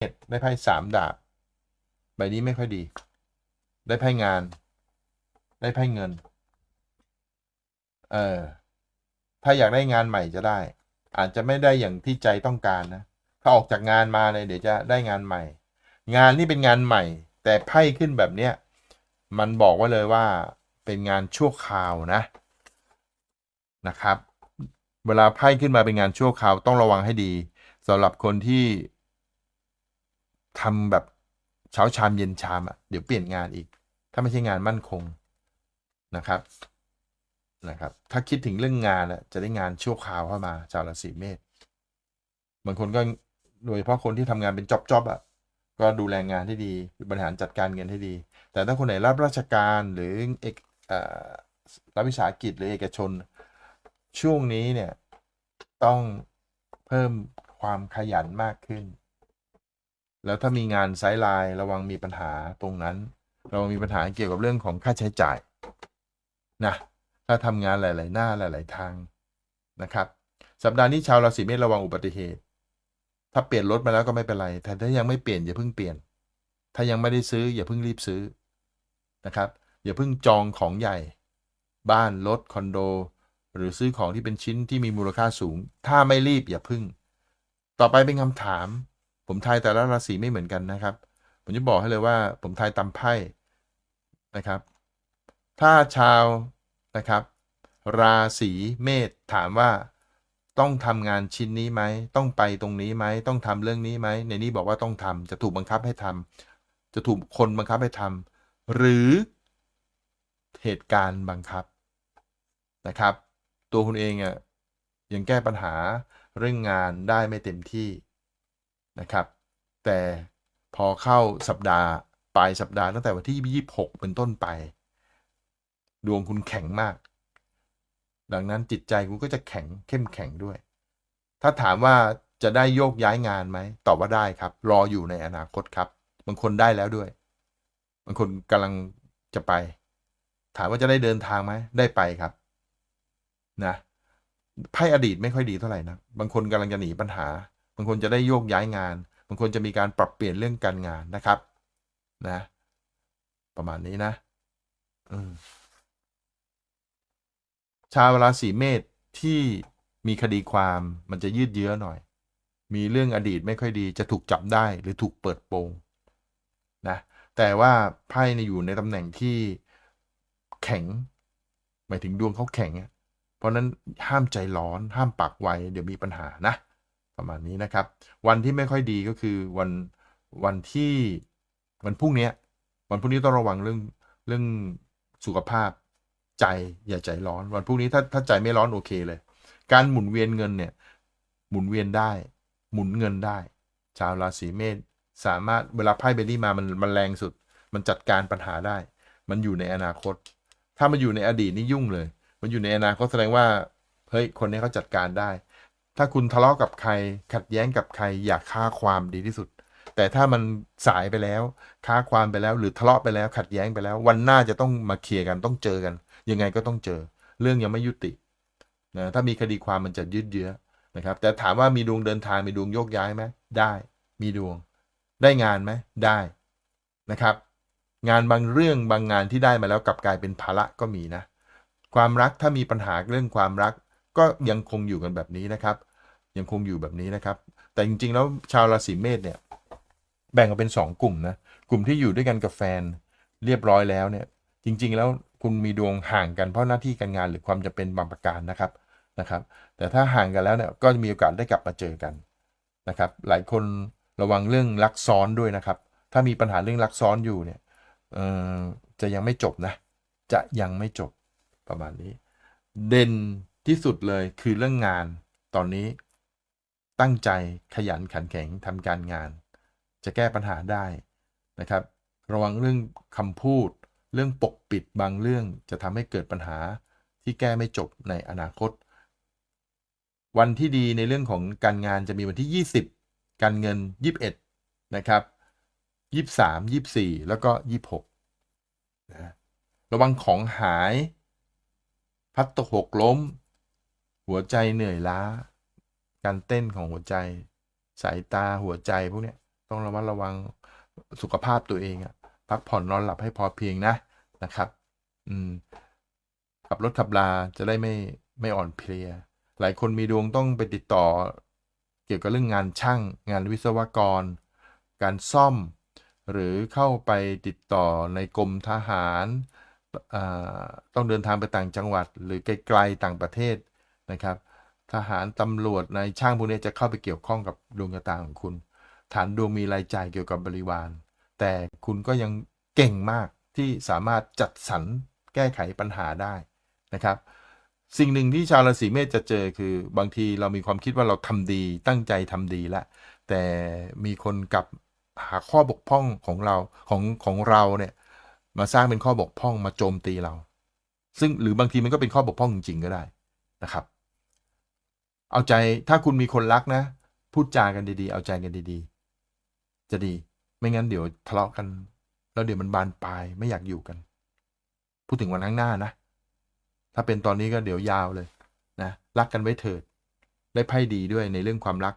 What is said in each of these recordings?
เอ็ดได้ไพ่สามดาบใบนี้ไม่ค่อยดี ได้ไพ่งาน ได้ไพ่เงิน เออ ถ้าอยากได้งานใหม่จะได้ อาจจะไม่ได้อย่างที่ใจต้องการนะ ถ้าออกจากงานมาเนี่ยเดี๋ยวจะได้งานใหม่ งานนี่เป็นงานใหม่ แต่ไพ่ขึ้นแบบเนี้ย มันบอกไว้เลยว่าเป็นงานชั่วคราวนะ นะครับ เวลาไพ่ขึ้นมาเป็นงานชั่วคราวต้องระวังให้ดีสำหรับคนที่ ทำแบบเช้าชามเย็นชามอะเดี๋ยวเปลี่ยนงานอีก ถ้าไม่ใช่งานมั่นคงนะครับนะครับ ถ้าคิดถึงเรื่องงานอะจะได้งานชั่วคราวเข้ามาชาวราศีเมษบางคนก็โดยเฉพาะคนที่ทำงานเป็นจ็อบจ็อบอะก็ดูแลงานให้ดีบริหารจัดการเงินให้ดี แต่ถ้าคนไหนรับราชการหรือเอกอ่อรับวิสาหกิจหรือเอกชน ช่วงนี้เนี่ยต้องเพิ่มความขยันมากขึ้น แล้วถ้ามีงานไซด์ไลน์ระวังมีปัญหาตรงนั้น เรามีปัญหาเกี่ยวกับเรื่องของค่าใช้จ่ายนะถ้าทำงานหลาย ๆ หน้าหลาย ๆ ทางนะครับ สัปดาห์นี้ชาวราศีเมษระวังอุบัติเหตุ ถ้าเปลี่ยนรถมาแล้วก็ไม่เป็นไร แต่ถ้ายังไม่เปลี่ยนอย่าเพิ่งเปลี่ยน ถ้ายังไม่ได้ซื้ออย่าเพิ่งรีบซื้อนะครับ อย่าเพิ่งจองของใหญ่ บ้านรถคอนโด หรือซื้อของที่เป็นชิ้นที่มีมูลค่าสูง ถ้าไม่รีบอย่าพึ่ง ต่อไปเป็นคำถาม ผมทายแต่ละราศีไม่เหมือนกันนะครับ ผมจะบอกให้เลยว่า ผมทายตามไพ่นะครับ ถ้าชาวนะครับ ราศีเมษถามว่าต้องทำงานชิ้นนี้ไหม ต้องไปตรงนี้ไหม ต้องทำเรื่องนี้ไหม ในนี้บอกว่าต้องทำจะถูกบังคับให้ทำจะถูกคนบังคับให้ทำหรือเหตุการณ์บังคับนะครับ ตัวคุณเองอะยังแก้ปัญหาเรื่องงานได้ไม่เต็มที่ นะครับ แต่พอเข้าสัปดาห์ปลายสัปดาห์ตั้งแต่วันที่ 26 เป็นต้นไป ดวงคุณแข็งมาก ดังนั้นจิตใจคุณก็จะแข็งเข้มแข็งด้วย ถ้าถามว่าจะได้โยกย้ายงานไหมตอบว่าได้ครับ รออยู่ในอนาคตครับ บางคนได้แล้วด้วย บางคนกำลังจะไป ถามว่าจะได้เดินทางไหมได้ไปครับนะไพ่อดีตไม่ค่อยดีเท่าไหร่นะบางคนกำลังจะหนีปัญหาางคนจะได้โยกย้ายงานบางคนจะมีการปรับเปลี่ยนเรื่องการงานนะครับ นะ ประมาณนี้นะชาวราศีเมษที่มีคดีความมันจะยืดเยื้อหน่อย มีเรื่องอดีตไม่ค่อยดี จะถูกจับได้หรือถูกเปิดโปงนะแต่ว่าไพ่ในอยู่ในตำแหน่งที่แข็ง หมายถึงดวงเขาแข็ง เพราะนั้นห้ามใจร้อน ห้ามปากไว เดี๋ยวมีปัญหานะ ประมาณนี้นะครับ วันที่ไม่ค่อยดีก็คือวันวันที่วันพรุ่งนี้วันพรุ่งนี้ต้องระวังเรื่องเรื่องสุขภาพใจอย่าใจร้อน วันพรุ่งนี้ถ้าถ้าใจไม่ร้อนโอเคเลย การหมุนเวียนเงินเนี่ยหมุนเวียนได้ หมุนเงินได้ ชาวราศีเมษสามารถเวลาไพ่เบลลี่มามันมันแรงสุด มันจัดการปัญหาได้ มันอยู่ในอนาคต ถ้ามันอยู่ในอดีตนี่ยุ่งเลย มันอยู่ในอนาคตแสดงว่าเฮ้ยคนนี้เขาจัดการได้ ถ้าคุณทะเลาะกับใคร ขัดแย้งกับใคร อย่าฆ่าความดีที่สุด แต่ถ้ามันสายไปแล้วค้าความไปแล้ว หรือทะเลาะไปแล้ว ขัดแย้งไปแล้ว วันหน้าจะต้องมาเคลียร์กันต้องเจอกัน ยังไงก็ต้องเจอ เรื่องยังไม่ยุตินะถ้ามีคดีความมันจะยืดเยื้อนะครับ แต่ถามว่ามีดวงเดินทางมีดวงโยกย้ายไหมได้ มีดวง ได้งานไหมได้นะครับ งานบางเรื่องบางงานที่ได้มาแล้วกลับกลายเป็นภาระก็มีนะ ความรักถ้ามีปัญหาเรื่องความรักก็ยังคงอยู่กันแบบนี้นะครับ ยังคงอยู่แบบนี้นะครับ แต่จริงๆ แล้วชาวราศีเมษเนี่ย แบ่งออกเป็น 2 กลุ่มนะ กลุ่มที่อยู่ด้วยกันกับแฟนเรียบร้อยแล้วเนี่ย จริง ๆ แล้วคุณมีดวงห่างกันเพราะหน้าที่การงานหรือความจะเป็นบางประการนะครับนะครับ แต่ถ้าห่างกันแล้วเนี่ยก็จะมีโอกาสได้กลับมาเจอกันนะครับ หลายคนระวังเรื่องรักซ้อนด้วยนะครับ ถ้ามีปัญหาเรื่องรักซ้อนอยู่เนี่ยจะยังไม่จบนะ จะยังไม่จบประมาณนี้ เด่นที่สุดเลยคือเรื่องงานตอนนี้ ตั้งใจขยันขันแข็งทำการงาน จะแก้ปัญหาได้นะครับ ระวังเรื่องคำพูด เรื่องปกปิดบางเรื่องจะทำให้เกิดปัญหาที่แก้ไม่จบในอนาคต วันที่ดีในเรื่องของการงานจะมีวันที่ 20 การเงิน 21 นะครับ 23 24 แล้วก็ 26นะระวังของหาย พัดตกหกล้ม หัวใจเหนื่อยล้า การเต้นของหัวใจ สายตาหัวใจพวกเนี้ยต้องระมัดระวังสุขภาพตัวเองอะพักผ่อนนอนหลับให้พอเพียงนะนะครับ อืมขับรถขับลาจะได้ไม่ไม่อ่อนเพลีย หลายคนมีดวงต้องไปติดต่อ เกี่ยวกับเรื่องงานช่าง งานวิศวกร การซ่อม หรือเข้าไปติดต่อในกรมทหารต้องเดินทางไปต่างจังหวัด หรือไกลๆต่างประเทศนะครับ ทหารตำรวจในช่างพวกนี้จะเข้าไปเกี่ยวข้องกับดวงชะตาของคุณ ฐานดวงมีรายจ่ายเกี่ยวกับบริวาร แต่คุณก็ยังเก่งมากที่สามารถจัดสรรแก้ไขปัญหาได้นะครับ สิ่งหนึ่งที่ชาวราศีเมษจะเจอคือบางทีเรามีความคิดว่าเราทำดี ตั้งใจทำดีแล้วแต่มีคนกลับหาข้อบกพร่องของเราของของเราเนี่ยมาสร้างเป็นข้อบกพร่องมาโจมตีเรา ซึ่งหรือบางทีมันก็เป็นข้อบกพร่องจริงๆก็ได้นะครับ เอาใจถ้าคุณมีคนรักนะ พูดจากันดีๆ เอาใจกันดีๆ จะดี ไม่งั้นเดี๋ยวทะเลาะกัน แล้วเดี๋ยวมันบานปลายไม่อยากอยู่กัน พูดถึงวันข้างหน้านะ ถ้าเป็นตอนนี้ก็เดี๋ยวยาวเลยนะรักกันไว้เถิด ได้ไพ่ดีด้วยในเรื่องความรัก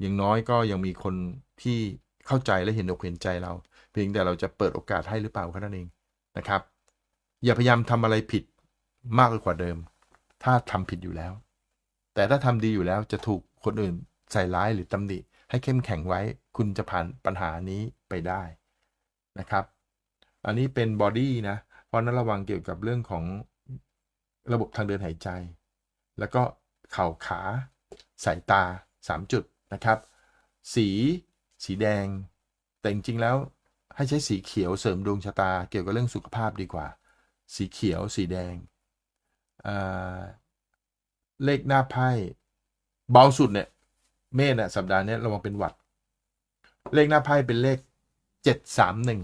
อย่างน้อยก็ยังมีคนที่เข้าใจและเห็นอกเห็นใจเรา เพียงแต่เราจะเปิดโอกาสให้หรือเปล่าแค่นั้นเองนะครับ อย่าพยายามทำอะไรผิดมากกว่าเดิม ถ้าทำผิดอยู่แล้ว แต่ถ้าทำดีอยู่แล้วจะถูกคนอื่นใส่ร้ายหรือตำหนิ ให้เข้มแข็งไว้ คุณจะผ่านปัญหานี้ไปได้นะครับ อันนี้เป็นบอดี้นะ เพราะนั้นระวังเกี่ยวกับเรื่องของระบบทางเดินหายใจ แล้วก็เข่าขา สายตา 3 จุดนะครับ สี สีแดง แต่จริงๆแล้วให้ใช้สีเขียวเสริมดวงชะตา เกี่ยวกับเรื่องสุขภาพดีกว่า สีเขียว สีแดง เลขหน้าไพ่เบาสุดเนี่ย เมษน่ะสัปดาห์นี้ระวังเป็นหวัด เลขหน้าไพ่เป็นเลขเจ็ดสามหนึ่ง